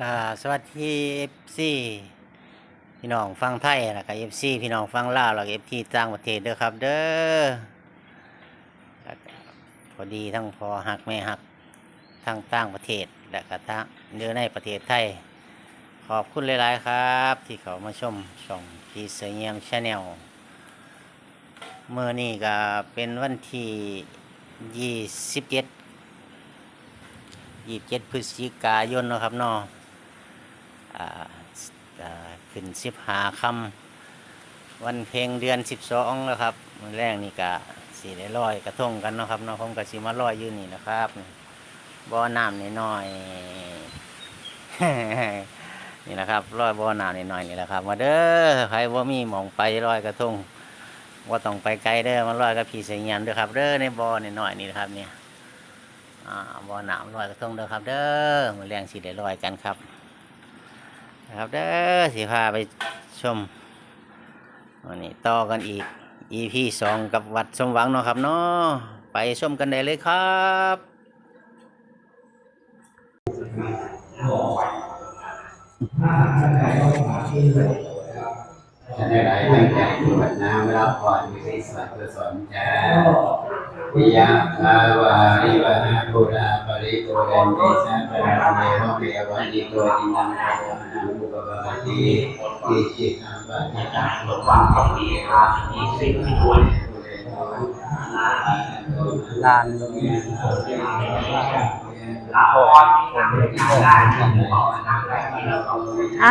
ก็สวัสดีเอฟซีพี่น้องฟังไทยแล้วก็เอฟซีพี่น้องฟังลาวแล้วก็เอฟซีต่างประเทศเด้อครับเด้อพอดีทั้งพอหักแม่หักทั้งต่างประเทศและก็ทั้งเนื้อในประเทศไทย ขอบคุณหลายๆครับ ที่เขามาชมช่องพีเสียงชาแนลเมื่อนี้ก็เป็นวันที่ยี่สิบเจ็ดยี่สิบเจ็ดพฤศจิกายนนะครับเนาะอ่าอ่า ขึ้นสิบหาคำวันเพลงเดือนสิบสองแล้วครับมือแรกนี่กะสีได้ลอยกระทงกันเนาะครับเนาะผมกับสีมาลอยยู่นี่นะครับบ่อน้ำนิดหน่อยนี่นะครับลอยบ่อน้ำนิดหน่อยนี่แหละครับ มาเด้อใครว่ามีหมองไปลอยกระทงว่าต้องไปไกลเด้อมาลอยกับพี่เสียงยันเด้อครับเด้อในบ่อนิดหน่อยนี่นะครับเนี่ยอ่าบ่อน้ำลอยกระทงเด้อครับ เด้อมือแรงสิได้ลอยกันครับ นะครับเด้อสิพาไปชมวันนี้ต่อกันอีก EP สองกับวัดสมหวังเนาะครับเนาะไปชมกันได้เลยครับจะได้หลายตั้งใจปฏิบัตินาไม่รับพรมีที่สวัสดิ์สอนจ้า วิยาคาวาริวหาภูราปริโกเรนเติสัพพะเมวะเมวันิโกตินังภะคะนังบุปปะติติจิตังปะจิตังโลกังของดีรามีสิ่งที่ควรลานลงอะ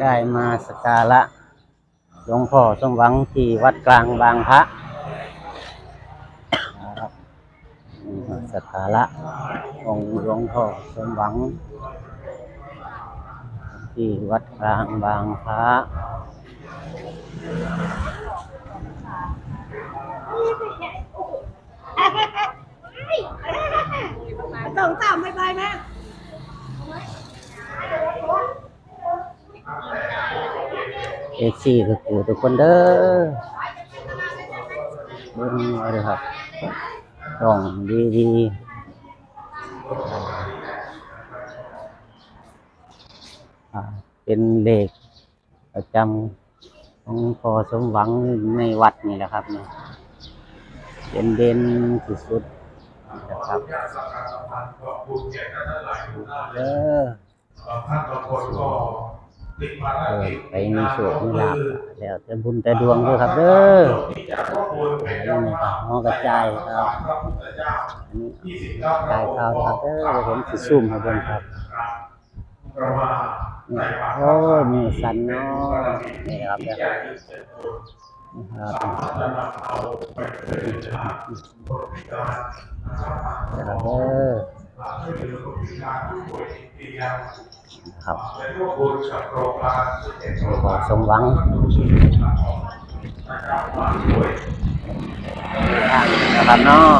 ได้มาสกการะหลวงพ่อสมหวังที่วัดกลางบางพระนะครับนี่มาสกการะองค์หลวงพ่อสมหวัง ที่วัดกลางบางพระส่งตามไม่ไปแม่ เอซีคือกูทุกคนเด้อเบิ่งเอาเลยครับต้องดีดีเป็นเลขประจำของพอสมหวังในวัดนี่แหละครับเนี่ยเป็นเด่นที่สุดนะครับเด้อ เออกิจไปมีโชคมีลาภแล้วแต่บุญแต่ดวงด้วยครับเด้อที่จะข้อมูลเป็นอันนี้ครับหอกระจายครับพระพุทธเจ้าอันนี้กายข้าวครับเด้อเดี๋ยวผมสิซูมให้เบิ่งครับเพราะว่านี่โอ้มือสั่นเนาะนี่ครับเอนี่ครับจะครับเด้อ ช่วยเหลือผู้พิการผู้ป่วยติดเตียงครับและร่วมบุญกับโรงพยาบาลสมเด็จพระขอสมหวังนะครับเนาะ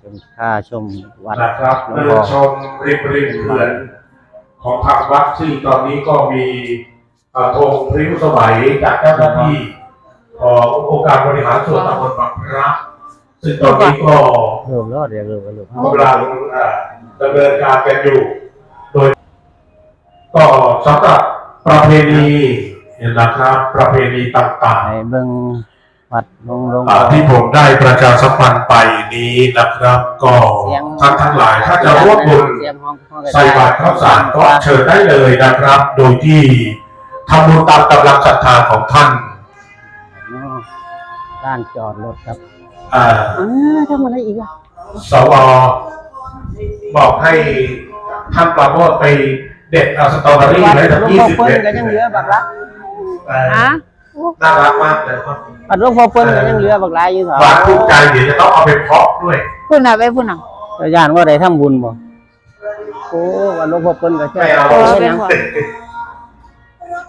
เป็นค่าชมวัดนะครับเดิพ่นอชมริมริมเขื่อนของทางวัดซึ่งตอนนี้ก็มีธงพริ้วสมัยจากเจ้าหน้าที่ ององค์การบริหารส่วนตำบลบางพระซึ่งตอนนี้ก็เริ่มแล้วเดี๋ยวเริ่มแล้วเริ่มกำลังเอ่อดำเนินการกันอยู่ โดย ก็สำหรับประเพณีเนี่ยนะครับ ประเพณีต่างให้เบิ่งๆวัดลงลงอ่าที่ผมได้ประชาสัมพันธ์ไปนี้นะครับ ก็เสียงท่านทั้งหลายถ้าจะร่วมบุญเสียงห้องห้องกระจยใส่บาตรข้าวสารก็เชิญได้เลยนะครับ โดยที่ทำบุญตามกำลังศรัทธาของท่านอ๋อ ด้านจอดรถครับอ่าอ่าทำอะไรอีกอะสวบอกให้ท่านปราโมทไปเด็ดเอาสตรอเบอรี่ไว้ทั้งหลวงยี่พ่อสิบเปิ้เม็ลดก็ยังเหลือบักละเออฮะน่ารักมากเลยครับบัดหลวงพ่อเปิ้ลก็ยังเหลือบักหลายอยู่เถอะหวานถูกใจเดี๋ยวจะต้องเอาไปเพาะด้วย พูดหน่ะไปพูดหน่ะเจ้าย่านว่าได้ทำบุญบ่โอ้วัดหลวงพ่อเปิ้ลก็ใช่ไม่เอาโอ้ยยัง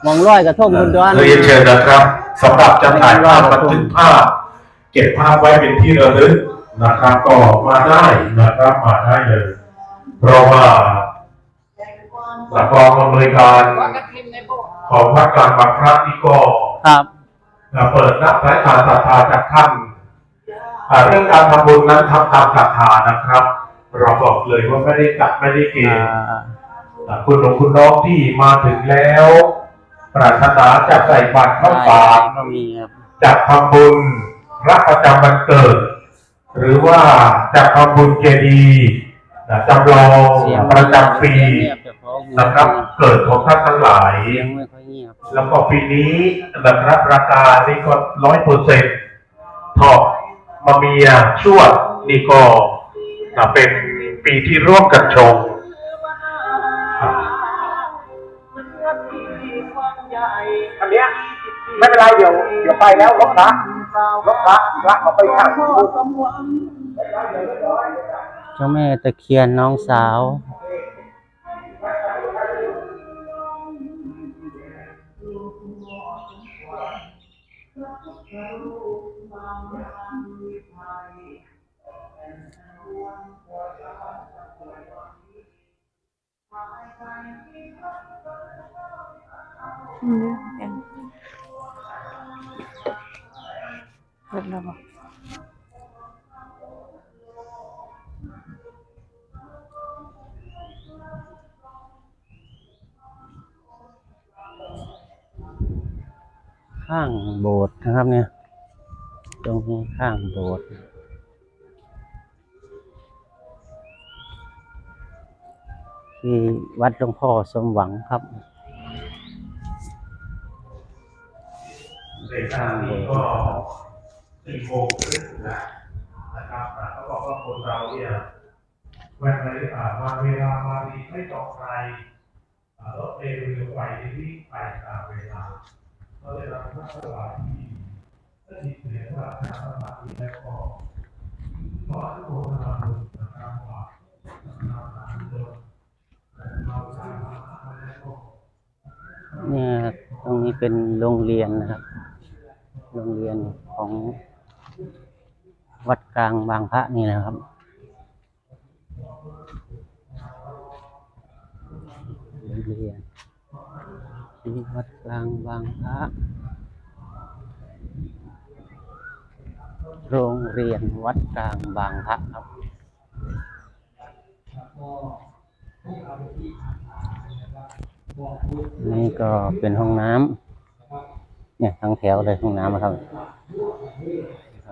มองร้อยกระทงบุญดอนเรียนเชิญนะครับสำหรับจะถ่ายภาพบันทึกภาพ เก็บภาพไว้เป็นที่ระลึกนะครับก็มาได้นะครับมาได้เลยเพราะว่าหลักกองอำนวยการของวัดกลางบางพระนี่ก็ครับเปิดรับและการศรัทธาจากท่านอ่าเรื่องการทำบุญนั้นทำตามศรัทธานะครับ เราบอกเลยว่าไม่ได้จัดไม่ได้เกอ่ณฑ์าอ่าคุณหลวงคุณน้องที่มาถึงแล้ว ปรารถนาจะใส่บาตรข้าวสารก็มีครับจะทำบุญพระประจำวันเกิด หรือว่าจะทำบุญเจดีย์นะจำลองเสียงประจำปีเงียบแต่พอนะครับเกิดของท่านทั้งหลายเสียงไม่ค่อยเงียบแล้วก็ปีนี้นะครับราคานี่ก็ร้อยเปอร์เซ็นต์ทอมาเมียชวดนี่ก็อ่าเป็นปีที่ร่วมกันชง เนี้ยไม่เป็นไรเดี๋ยวเดี๋ยวไปแล้วรถพระรถพระพระเขาไปข้างพูดเจ้าแม่ตะเคียนน้องสาวอืม เดี๋ยวเปิดแล้วบอกข้างโบสถ์นะครับเนี่ย ตรงนี้ข้างโบสถ์ที่วัดหลวงพ่อสมหวังครับในทางนี้ก็สี่ โมงครึ่งนะนะครับเขาบอกว่าคนเราเนี่ยเวลาไม่อ่ามาเวลามาดีไม่ตกใครรถเมล์เร็วไปที่ไปตามเวลาก็เลยรับพระสวัสดีถ้าดีเสียว่าทางสมาธิแล้วก็ขอทุกคนทำบุญนะครับว่าเราทำบุญเราทำบุญแล้วก็เนี่ยตรงนี้เป็นโรงเรียนนะครับ โรงเรียนของ วัดกลางบางพระนี่นะครับที่วัดกลางบางพระโรงเรียนวัดกลางบางพระครับ นี่ก็เป็นห้องน้ำเนี่ยทั้งแถวเลยห้องน้ำนะครับ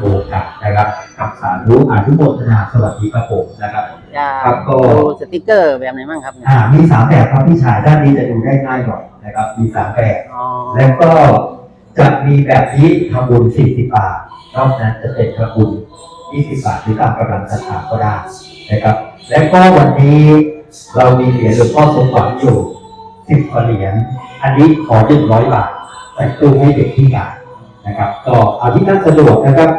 โอกาสนะครับกับสาธุอนุโมทนาสวัสดีครับผมนะครับจะครับก็ดูสติกเกอร์แบบไหนบ้างครับเนี่ยอ่ามีสามแบบครับพี่ชายด้านนี้จะดูได้ง่ายหน่อยนะครับ มีสามแบบ อ๋อแล้วก็จะมีแบบนี้ทำบุญ40บาทนอกนั้นจะเป็นทำบุญ20บาทหรือตามกำลังศรัทธาก็ได้นะครับ แล้วก็วันนี้เรามีเหรียญหลวงพ่อทรงหวังอยู่10กว่าเหรียญอันนี้ขอ100บาทใส่ตู้ให้เด็กที่งาน นะครับก็เอาที่ท่านสะดวกนะครับ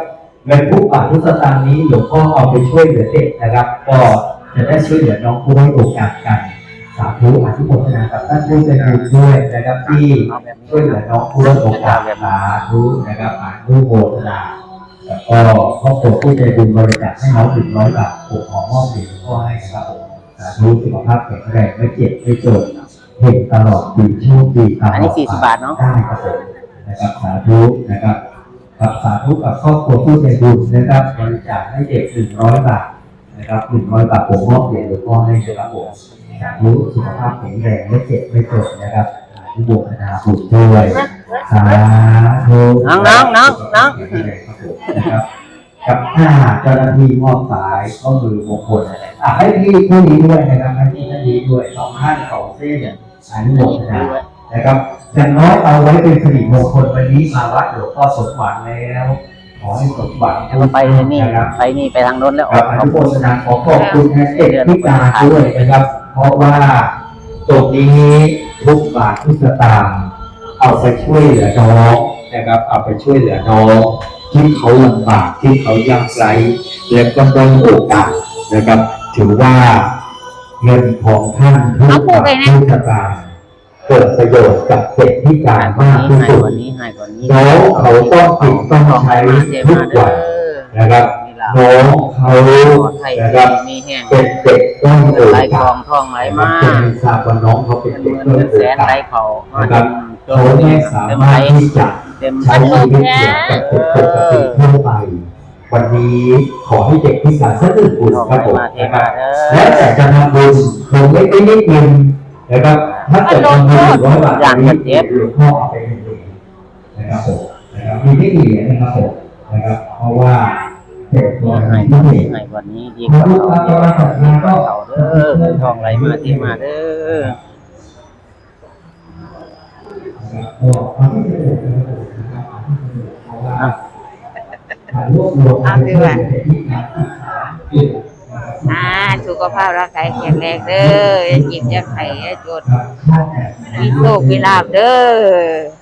เงินทุกบาททุกสตางค์นี้หลวงพ่อเอาไปช่วยเหลือเด็กนะครับ ก็จะได้ช่วยเหลือน้องผู้ด้อยโอกาสกันสาธุอนุโมทนากับท่านผู้ใจบุญด้วยนะครับที่ช่วยเหลือน้องผู้รับโอกาสสาธุนะครับอนุโมทนาแล้วก็ครอบครัวผู้ใจบุญบริจาคให้น้องถึงร้อยบาทผมขอมอบเหรียญพ่อให้นะครับผมสาธุสุขภาพแข็งแรงไม่เจ็บไม่จนเห็นตลอดปีโชคดีตลอดอันนี้40บาทเนอะได้ครับผม นะครับสาธุนะครับกับสาธุกับครอบครัวผู้ใจบุญนะครับบริจาคให้เด็กหนึ่งร้อยบาทนะครับหนึ่งร้อยบาทผมมอบเหรียญหลวงพ่อให้นะครับผมสาธุสุขภาพแข็งแรงไม่เจ็บไม่จนนะครับสาธุโมทนาบุญด้วยสาธุน้องน้องน้องน้องนะครับกับถ้าหากเจ้าหน้าที่มอบสายก็มือมงคลอะให้พี่ผู้นี้ด้วยนะครับให้พี่ท่านนี้ด้วยสองท่านสองเส้นอนุโมทนา นะครับอย่างน้อยเอาไว้เป็นสิริมงคลวันนี้มาวัดหลวงพ่อสมหวังแล้ว ขอให้สมหวังแล้วก็ไปนี่นะครับไปนี่ไปทางโน้นแล้วกับอนุโมทนาขอขอบคุณแทนเด็กพิการด้วยนะครับ เพราะว่าตรงนี้ทุกบาททุกสตางค์เอาไปช่วยเหลือน้องนะครับ เอาไปช่วยเหลือน้องที่เขาลำบากที่เขายากไร้และก็ด้อยโอกาสนะครับ ถือว่าเงินของท่านทุกเอาผูกบาไปทนะทุกสตางค์ เกิดประโยชน์กับเด็กพิการมากที่ให้สุดกว่านี้ให้กว่านี้น้องเขาต้องกินต้องใช้ทุกวันนะครับน้องเขานะครับมีแห้งเป็นเด็กด้อยโอไหลกกาอสงท่องไหลมาจะไม่ทราบว่าน้องเขาเป็นเงิเด็กนด้อยเงินโอแสนไหลกาสเขานะครับเขาเต็ไม่สามมารถที่จะเต็มใช้ชีวิตเหมือนกับเด็กปกติทั่วไปวันนี้ขอให้เด็กพิการสักหนึ่งบุญครับผมมาเทนะคมารับเด้และอแต่จะทำบุญคงไม่ได้นิดนึงนะครับ ถ้าเกิดทำบุญหนึ่งร้อยบาทอย่างเจ็บหลวงพ่อเอาไปหนึ่งหรียญนะครับผมนะครับมีไม่กี่เหรียญนะครับผมนะครับเพราะว่าเด็กตัวไหนที่ว่าเด็นี้กให้กว่านี้ดีกว่าเขาเด้อทองไหลมาเทมาเด้ออะรวบรวมเอาดีกว่า อ่าสุขภาพร่างกายแข็งแรงเด้ออย่าจิบอย่าไข่อย่าจนมีโชคมีลาบเด้อ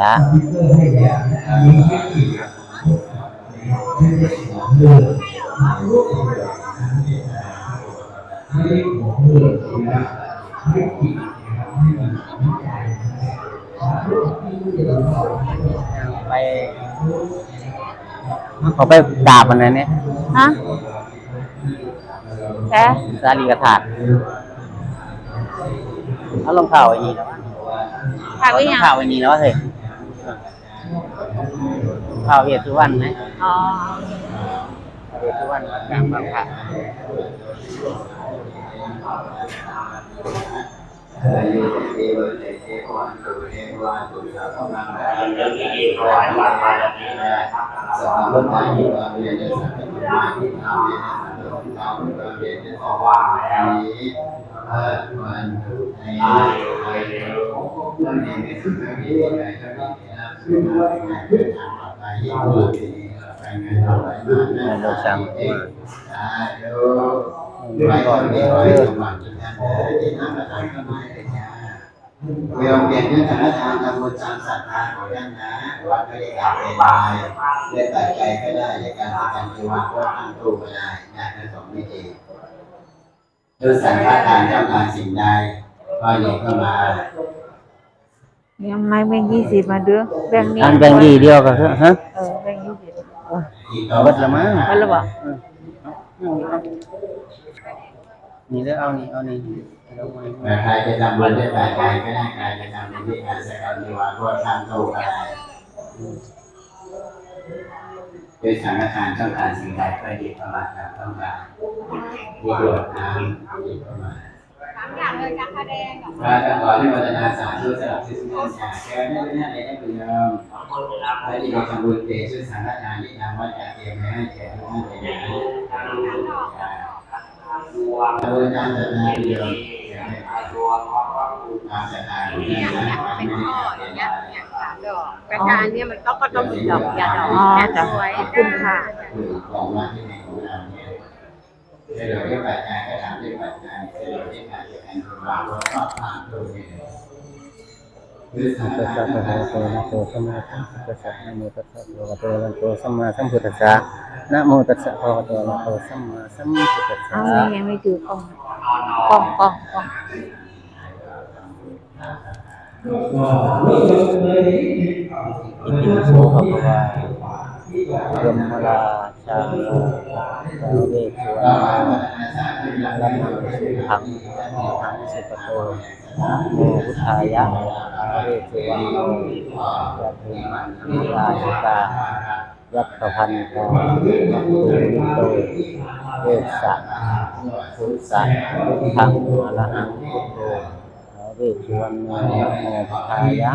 อั นนี้ให้ทหารให้ทหารหมายถึงว่าละคอมพิวเตอร์ให้แล้วอันนี้ให้อีกให้เด็กหัวเพื่อให้เด็กหัวเพื่อนะครับให้อีกนะครับให้มันวิจัยไปเขาไป ดาบมันนะเนี่ยฮะแค่ซาลีกระถาดเอาลงข่าวไอ้นี่แล้ววะถามเอาว่าลยังงข่าวไอ้นี่แล้วเถอะข่าวเวทุวันนะอ๋อเวทุวันกลางบางพระสาธุทายิวะเวเนสัพพมาทินาเวนะสัพพะทาวุะเวเนสวามิเออมันตุเตไอเดโอตันเนมิสุทธิไอจะมีนะสุนาไงเป็นทางไปยิบุติไปไงต่อไปมานะเราสั่งเองสาธุ ไปก่อนนี้ไปสมบัติท่านเอ๋ยที่นั่งกระทำก็ไม่ได้จ้าเวียนเปลี่ยนด้วยฐานะทางทำบุญสร้างศรัทธาของท่านนะวัดไม่ได้การเป็นไปด้วยปัจจัยก็ได้ด้วยการทำการที่วัดก็ทำตู้ก็ได้นะทั้งสองวิธีด้วยสังฆทานเจ้าการสิ่งใดก็หยิบเข้ามายังไม่แบ่งยี่สิบมาเด้อแบ่งนี้อันแบงค์ดีเดียวก็คือฮะเออแบ่งยี่สิบที่เอาโต๊ะเบิดละมั้งไปแล้วบ่ นี่เลือกเอานี่เอานี่ใครจะทำบุญด้วยปัจจัยก็ได้ใครจะทำบุญด้วยการสกัดที่วัดก็สร้างตู้ก็ไรด้วยสังฆทานต้องการสิ่งใดก็ดีประมาตามต้องการที่โดด น้ำหยิบเข้ามาพระจะขอให้วัฒนาสาธุสำหรับที่สุนันจาแก้ได้ไม่ได้เลยได้บุญยอมและที่เราทำบุญเตช่วยสังฆทานที่นำวัดจัดเตรียมไว้ให้แก่ทุกท่านเลยนะทำบุญตามศรัทธาเดียวตามศรัทธาของท่านนะไม่ได้ขาดเป็นไรกระจายเนี่ยมันก็ก็ต้องมีดอกยาดอกแค่สวยคุณค่ะคือของวัดที่ในของเราเนี่ย เสด็จด้วยปัจจัยก็ทำด้วยปัจจัยเสด็จด้วยการเจริญคือวางรถครอบครองตัวเนี่ยตัสสะภะคะวะโตอะระหะโตสัมมาสัมพุทธัสสะนะโมตัสสะภะคะวะโตอะระหะโตสัมมาสัมพุทธัสสะนะโมตัสสะภะคะวะโตอะระหะโตสัมมาสัมพุทธัสเอายังไม่ถือกล้องกล้องกล้องกล้องอิติปิโสภะคะวะ ยมราชาโลสาเวชวาลัมมังทังหังสุปโตโมพุทธายะเวชวาโนยะถิมิราชกายัตถพันตายัตตุวิโตเวสะพุทธะทังอรหังพุทโธเวชวาโนโมพุทธายะ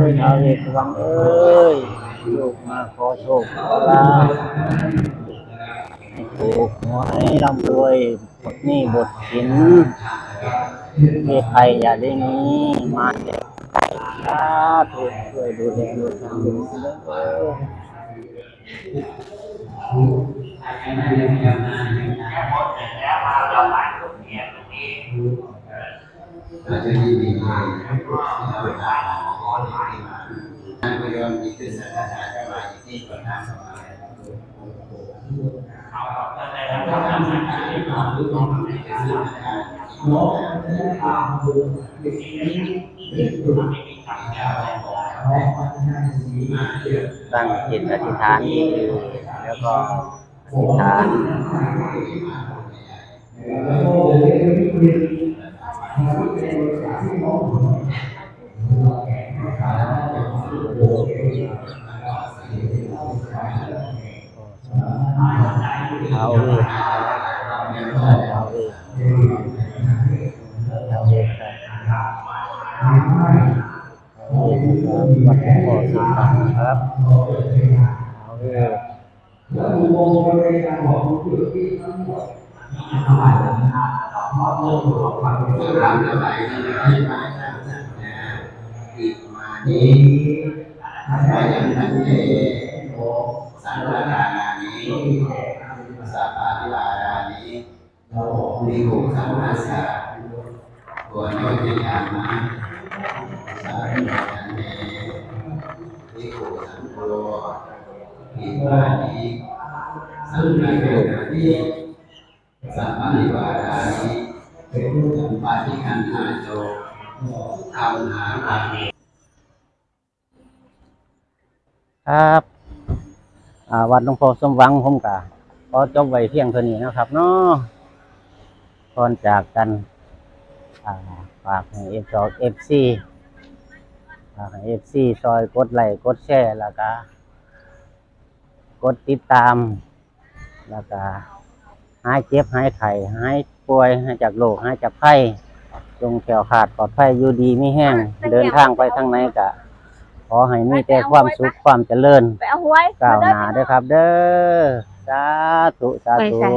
เอ้ยลูกมาขอโชคขอลาภให้ถูกหวยร่ำรวยบทนี้บทสินมีใครอย่าได้นี้มาเด็กไก่สาธุช่วยดูแลลูทางดูเด้อาจจะมีดีที่เราไดูดีดีดูตั้งจิตอธิษฐานดีๆแล้วก็อธิษฐาน รำระบายที่มาจากสัญญาอิมานิวายันทันเตสังฆทานานิสัพพะลารานินิโกสัมมาสะโกโนจิยามะสัพพะทันเตนิโกสังโฆอิมานิสังฆเกนานิสัพพะนิวารานิ สัมปาทิคันหาโจธรรมหาภามิครับวัดหลวงพ่อสมหวังผมกะขอจบไว้เพียงเท่านี้นะครับเนาะก่อนจากกันอ่าฝากให้เอฟสองเอฟซีฝากให้เอฟซีซอยกดไลค์กดแชร์แล้วก็กดติดตาม แล้วก็หายเจ็บหายไข้หาย ป่วยหายจากโรคหายจากไข้จงแขวขาดปลอดภัยอยู่ดีไม่แห้งเดินทางไปทางไหนกะ ขอให้มีแต่ความสุขความเจริญไปเอาหวยก้าวหน้าเด้อครับ เด้อสาธุสาไปธุใส่